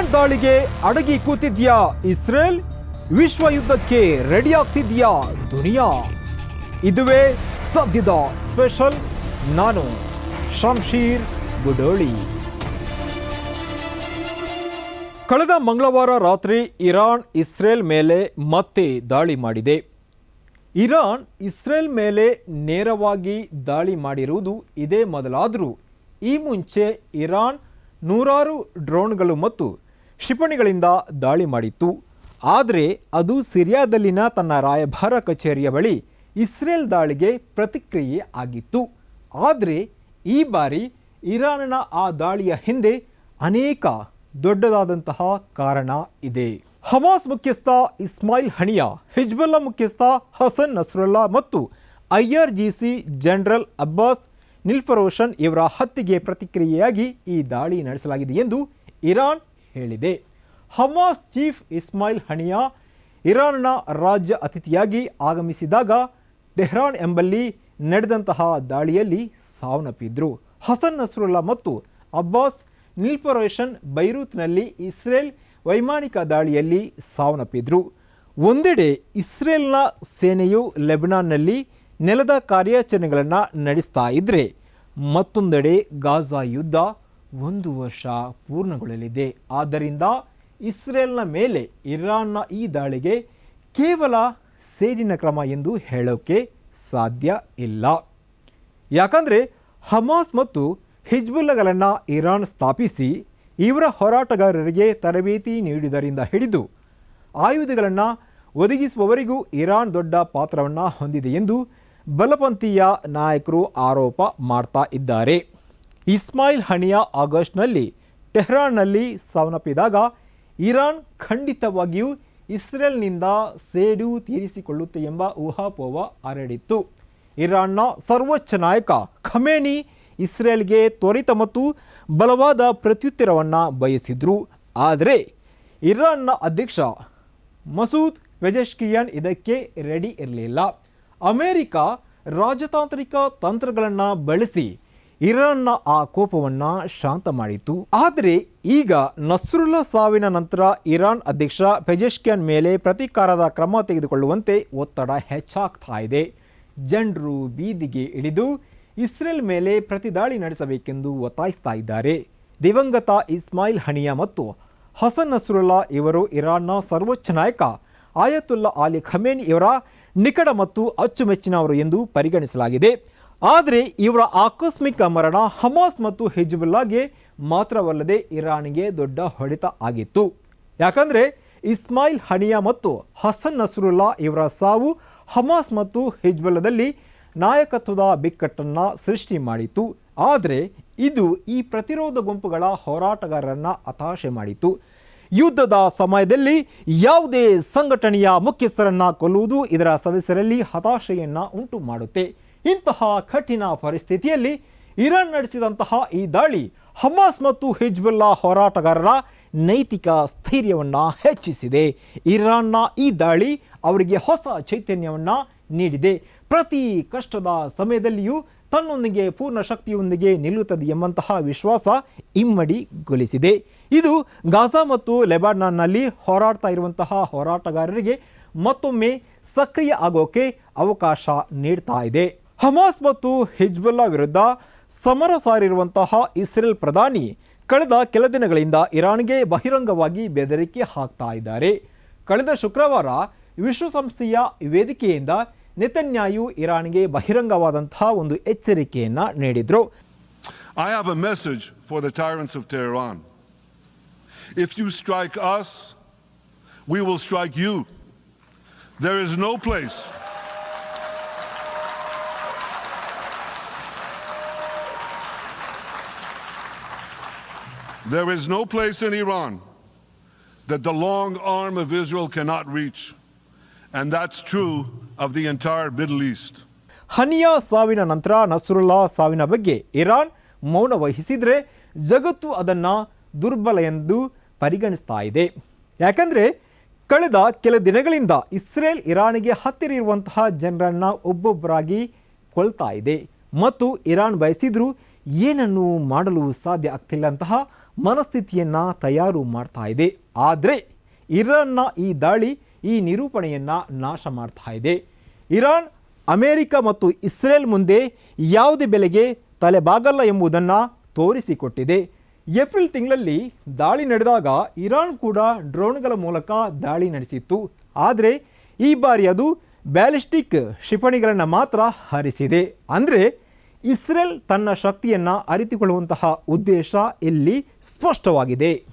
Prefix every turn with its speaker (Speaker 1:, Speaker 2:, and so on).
Speaker 1: Iran ದಾಳಿಗೆ ಅಡಗಿ ಕೂತಿದ್ಯಾ Israel? ವಿಶ್ವ ಯುದ್ಧಕ್ಕೆ ರೆಡಿ ಆಗ್ತಿದ್ಯಾ ದುನಿಯಾ? ಇದುವೇ ಸದ್ಯದ ಸ್ಪೆಷಲ್ ನಾನು ಶಂಶೀರ್ ಗುಡೋಳಿ. ಕಳೆದ ಮಂಗಳವಾರ ರಾತ್ರಿ ಇರಾನ್, ಇಸ್ರೇಲ್ ಮೇಲೆ ಮತ್ತೆ ದಾಳಿ ಮಾಡಿದೆ. ಇರಾನ್, ಇಸ್ರೇಲ್ ಮೇಲೆ ನೇರವಾಗಿ ದಾಳಿ ಮಾಡಿರುವುದು ಇದೇ ಮೊದಲಾದರೂ ಈ ಮುಂಚೆ ಇರಾನ್ ನೂರಾರು ಡ್ರೋನ್ಗಳು ಮತ್ತು ಕ್ಷಿಪಣಿಗಳಿಂದ ದಾಳಿ ಮಾಡಿತ್ತು. ಆದರೆ ಅದು ಸಿರಿಯಾದಲ್ಲಿನ ತನ್ನ ರಾಯಭಾರ ಕಚೇರಿಯ ಬಳಿ ಇಸ್ರೇಲ್ ದಾಳಿಗೆ ಪ್ರತಿಕ್ರಿಯೆ ಆಗಿತ್ತು. ಆದರೆ ಈ ಬಾರಿ ಇರಾನ್ನ ಆ ದಾಳಿಯ ಹಿಂದೆ ಅನೇಕ ದೊಡ್ಡದಾದಂತಹ ಕಾರಣ ಇದೆ. ಹಮಾಸ್ ಮುಖ್ಯಸ್ಥ ಇಸ್ಮಾಯಿಲ್ ಹಣಿಯಾ ಹಿಜ್ಬುಲ್ಲಾ ಮುಖ್ಯಸ್ಥ ಹಸನ್ ನಸ್ರುಲ್ಲಾ ಮತ್ತು ಐಆರ್ಜಿಸಿ ಜನರಲ್ ಅಬ್ಬಾಸ್ ನಿಲ್ಫರೋಷನ್ ಇವರ ಹತ್ಯೆಗೆ ಪ್ರತಿಕ್ರಿಯೆಯಾಗಿ ಈ ದಾಳಿ ನಡೆಸಲಾಗಿದೆ ಎಂದು ಇರಾನ್ ಹೇಳಿದೆ. ಹಮಾಸ್ ಚೀಫ್ ಇಸ್ಮಾಯಿಲ್ ಹಣಿಯಾ ಇರಾನ್ನ ರಾಜ್ಯ ಅತಿಥಿಯಾಗಿ ಆಗಮಿಸಿದಾಗ ಟೆಹ್ರಾನ್ ಎಂಬಲ್ಲಿ ನಡೆದಂತಹ ದಾಳಿಯಲ್ಲಿ ಸಾವನ್ನಪ್ಪಿದ್ರು. ಹಸನ್ ನಸ್ರುಲ್ಲಾ ಮತ್ತು ಅಬ್ಬಾಸ್ ನಿಲ್ಪೊರೇಷನ್ ಬೈರೂತ್ನಲ್ಲಿ ಇಸ್ರೇಲ್ ವೈಮಾನಿಕ ದಾಳಿಯಲ್ಲಿ ಸಾವನ್ನಪ್ಪಿದ್ರು. ಒಂದೆಡೆ ಇಸ್ರೇಲ್ನ ಸೇನೆಯು ಲೆಬನಾನ್ನಲ್ಲಿ ನೆಲದ ಕಾರ್ಯಾಚರಣೆಗಳನ್ನು ನಡೆಸ್ತಾ ಇದ್ದರೆ ಮತ್ತೊಂದೆಡೆ ಗಾಜಾ ಯುದ್ಧ ಒಂದು ವರ್ಷ ಪೂರ್ಣಗೊಳ್ಳಲಿದೆ. ಆದ್ದರಿಂದ ಇಸ್ರೇಲ್ನ ಮೇಲೆ ಇರಾನ್ನ ಈ ದಾಳಿಗೆ ಕೇವಲ ಸೇಡಿನ ಕ್ರಮ ಎಂದು ಹೇಳೋಕೆ ಸಾಧ್ಯ ಇಲ್ಲ. ಯಾಕಂದರೆ ಹಮಾಸ್ ಮತ್ತು ಹಿಜ್ಬುಲ್ಲಗಳನ್ನು ಇರಾನ್ ಸ್ಥಾಪಿಸಿ ಇವರ ಹೋರಾಟಗಾರರಿಗೆ ತರಬೇತಿ ನೀಡಿದರಿಂದ ಹಿಡಿದು ಆಯುಧಗಳನ್ನು ಒದಗಿಸುವವರಿಗೂ ಇರಾನ್ ದೊಡ್ಡ ಪಾತ್ರವನ್ನು ಹೊಂದಿದೆ ಎಂದು ಬಲಪಂಥೀಯ ನಾಯಕರು ಆರೋಪ ಮಾಡ್ತಾ ಇದ್ದಾರೆ. ಇಸ್ಮಾಯಿಲ್ ಹಣಿಯಾ ಆಗಸ್ಟ್ನಲ್ಲಿ ಟೆಹ್ರಾನ್ನಲ್ಲಿ ಸಾವನ್ನಪ್ಪಿದಾಗ ಇರಾನ್ ಖಂಡಿತವಾಗಿಯೂ ಇಸ್ರೇಲ್ನಿಂದ ಸೇಡು ತೀರಿಸಿಕೊಳ್ಳುತ್ತೆ ಎಂಬ ಊಹಾಪೋಹ ಹರಡಿತ್ತು. ಇರಾನ್ನ ಸರ್ವೋಚ್ಚ ನಾಯಕ ಖಮೇನಿ ಇಸ್ರೇಲ್ಗೆ ತ್ವರಿತ ಮತ್ತು ಬಲವಾದ ಪ್ರತ್ಯುತ್ತರವನ್ನು ಬಯಸಿದ್ರು. ಆದರೆ ಇರಾನ್ನ ಅಧ್ಯಕ್ಷ ಮಸೂದ್ ವೆಜೆಶ್ಕಿಯನ್ ಇದಕ್ಕೆ ರೆಡಿ ಇರಲಿಲ್ಲ. ಅಮೆರಿಕ ರಾಜತಾಂತ್ರಿಕ ತಂತ್ರಗಳನ್ನು ಬಳಸಿ ಇರಾನ್ನ ಆ ಕೋಪವನ್ನ ಶಾಂತ ಮಾಡಿತು ಆದರೆ ಈಗ ನಸ್ರುಲ್ಲಾ ಸಾವಿನ ನಂತರ ಇರಾನ್ ಅಧ್ಯಕ್ಷ ಪೆಜೆಶ್ಕ್ಯಾನ್ ಮೇಲೆ ಪ್ರತೀಕಾರದ ಕ್ರಮ ತೆಗೆದುಕೊಳ್ಳುವಂತೆ ಒತ್ತಡ ಹೆಚ್ಚಾಗ್ತಾ ಇದೆ. ಜನರು ಬೀದಿಗೆ ಇಳಿದು ಇಸ್ರೇಲ್ ಮೇಲೆ ಪ್ರತಿದಾಳಿ ನಡೆಸಬೇಕೆಂದು ಒತ್ತಾಯಿಸ್ತಾ ಇದ್ದಾರೆ. ದಿವಂಗತ ಇಸ್ಮಾಯಿಲ್ ಹನಿಯಾ ಮತ್ತು ಹಸನ್ ನಸ್ರುಲ್ಲಾ ಇವರು ಇರಾನ್ನ ಸರ್ವೋಚ್ಚ ನಾಯಕ, ಆಯತುಲ್ಲಾ ಅಲಿ ಖಮೇನಿ ಇವರ ನಿಕಟ ಮತ್ತು ಅಚ್ಚುಮೆಚ್ಚಿನವರು ಎಂದು ಪರಿಗಣಿಸಲಾಗಿದೆ. ಆದರೆ ಇವರ ಆಕಸ್ಮಿಕ ಮರಣ ಹಮಾಸ್ ಮತ್ತು ಹಿಜ್ಬುಲ್ಲಾಗೆ ಮಾತ್ರವಲ್ಲದೆ ಇರಾನ್ಗೆ ದೊಡ್ಡ ಹೊಡೆತ ಆಗಿತ್ತು. ಯಾಕಂದರೆ ಇಸ್ಮಾಯಿಲ್ ಹನಿಯಾ ಮತ್ತು ಹಸನ್ ನಸರುಲ್ಲಾ ಇವರ ಸಾವು ಹಮಾಸ್ ಮತ್ತು ಹಿಜ್ಬುಲ್ಲದಲ್ಲಿ ನಾಯಕತ್ವದ ಬಿಕ್ಕಟ್ಟನ್ನು ಸೃಷ್ಟಿ ಮಾಡಿತು ಆದರೆ ಇದು ಈ ಪ್ರತಿರೋಧ ಗುಂಪುಗಳ ಹೋರಾಟಗಾರರನ್ನು ಹತಾಶೆ ಮಾಡಿತು ಯುದ್ಧದ ಸಮಯದಲ್ಲಿ ಯಾವುದೇ ಸಂಘಟನೆಯ ಮುಖ್ಯಸ್ಥರನ್ನು ಕೊಲ್ಲುವುದು ಇದರ ಸದಸ್ಯರಲ್ಲಿ ಹತಾಶೆಯನ್ನು ಉಂಟು ಮಾಡುತ್ತೆ ಇಂತಹ ಕಠಿಣ ಪರಿಸ್ಥಿತಿಯಲ್ಲಿ ಇರಾನ್ ನಡೆಸಿದಂತಹ ಈ ದಾಳಿ ಹಮಾಸ್ ಮತ್ತು ಹಿಜ್ಬುಲ್ಲಾ ಹೋರಾಟಗಾರರ ನೈತಿಕ ಸ್ಥೈರ್ಯವನ್ನು ಹೆಚ್ಚಿಸಿದೆ. ಇರಾನ್ನ ಈ ದಾಳಿ ಅವರಿಗೆ ಹೊಸ ಚೈತನ್ಯವನ್ನು ನೀಡಿದೆ. ಪ್ರತಿ ಕಷ್ಟದ ಸಮಯದಲ್ಲಿಯೂ ತನ್ನೊಂದಿಗೆ ಪೂರ್ಣ ಶಕ್ತಿಯೊಂದಿಗೆ ನಿಲ್ಲುತ್ತದೆ ಎಂಬಂತಹ ವಿಶ್ವಾಸ ಇಮ್ಮಡಿಗೊಳಿಸಿದೆ ಇದು ಗಾಜಾ ಮತ್ತು ಲೆಬಾನಾನ್ನಲ್ಲಿ ಹೋರಾಡ್ತಾ ಇರುವಂತಹ ಹೋರಾಟಗಾರರಿಗೆ ಮತ್ತೊಮ್ಮೆ ಸಕ್ರಿಯ ಆಗೋಕೆ ಅವಕಾಶ ನೀಡ್ತಾ ಇದೆ. ಹಮಾಸ್ ಮತ್ತು ಹಿಜ್ಬುಲ್ಲಾ ವಿರುದ್ಧ ಸಮರ ಸಾರಿರುವಂತಹ ಇಸ್ರೇಲ್ ಪ್ರಧಾನಿ ಕಳೆದ ಕೆಲ ದಿನಗಳಿಂದ ಇರಾನ್ಗೆ ಬಹಿರಂಗವಾಗಿ ಬೆದರಿಕೆ ಹಾಕ್ತಾ ಇದ್ದಾರೆ ಕಳೆದ ಶುಕ್ರವಾರ ವಿಶ್ವಸಂಸ್ಥೆಯ ವೇದಿಕೆಯಿಂದ ನೆತನ್ಯಾಯು ಇರಾನ್ಗೆ ಬಹಿರಂಗವಾದಂತಹ ಒಂದು ಎಚ್ಚರಿಕೆಯನ್ನು ನೀಡಿದ್ರು
Speaker 2: I have a message for the tyrants of Tehran. If you strike us we will strike you there is no place. There is no place in Iran that the long arm of Israel cannot reach. And that's true of the entire Middle East.
Speaker 1: Haniyeh ಸಾವಿನ ನಂತರ ನಸ್ರುಲ್ಲಾ ಸಾವಿನ ಬಗ್ಗೆ Iran ಮೌನ ವಹಿಸಿದರೆ ಜಗತ್ತು ಅದನ್ನು ದುರ್ಬಲ ಎಂದು ಪರಿಗಣಿಸ್ತಾ ಇದೆ ಯಾಕಂದರೆ ಕಳೆದ ಕೆಲ ದಿನಗಳಿಂದ ಇಸ್ರೇಲ್ ಇರಾನಿಗೆ ಹತ್ತಿರ ಇರುವಂತಹ ಜನರನ್ನು ಒಬ್ಬೊಬ್ಬರಾಗಿ ಕೊಳ್ತಾ ಇದೆ ಮತ್ತು ಇರಾನ್ ಬಯಸಿದರೂ ಏನನ್ನು ಮಾಡಲು ಸಾಧ್ಯ ಆಗ್ತಿಲ್ಲ ಅಂತಹ ಮನಸ್ಥಿತಿಯನ್ನು ತಯಾರು ಮಾಡ್ತಾ ಇದೆ. ಆದರೆ ಇರಾನ್ನ ಈ ದಾಳಿ, ಈ ನಿರೂಪಣೆಯನ್ನು ನಾಶ ಮಾಡ್ತಾ ಇದೆ. ಇರಾನ್, ಅಮೆರಿಕ ಮತ್ತು ಇಸ್ರೇಲ್ ಮುಂದೆ ಯಾವುದೇ ಬೆಲೆಗೆ ತಲೆಬಾಗಲ್ಲ ಎಂಬುದನ್ನು ತೋರಿಸಿಕೊಟ್ಟಿದೆ. ಏಪ್ರಿಲ್ ತಿಂಗಳಲ್ಲಿ ದಾಳಿ ನಡೆದಾಗ ಇರಾನ್ ಕೂಡ ಡ್ರೋನ್ಗಳ ಮೂಲಕ ದಾಳಿ ನಡೆಸಿತ್ತು. ಆದರೆ ಈ ಬಾರಿ ಅದು ಬ್ಯಾಲಿಸ್ಟಿಕ್ ಕ್ಷಿಪಣಿಗಳನ್ನು ಮಾತ್ರ ಹರಿಸಿದೆ. ಅಂದರೆ ಇಸ್ರೇಲ್ ತನ್ನ ಶಕ್ತಿಯನ್ನು ಅರಿತುಕೊಳ್ಳುವಂತಹ ಉದ್ದೇಶ ಇಲ್ಲಿ ಸ್ಪಷ್ಟವಾಗಿದೆ.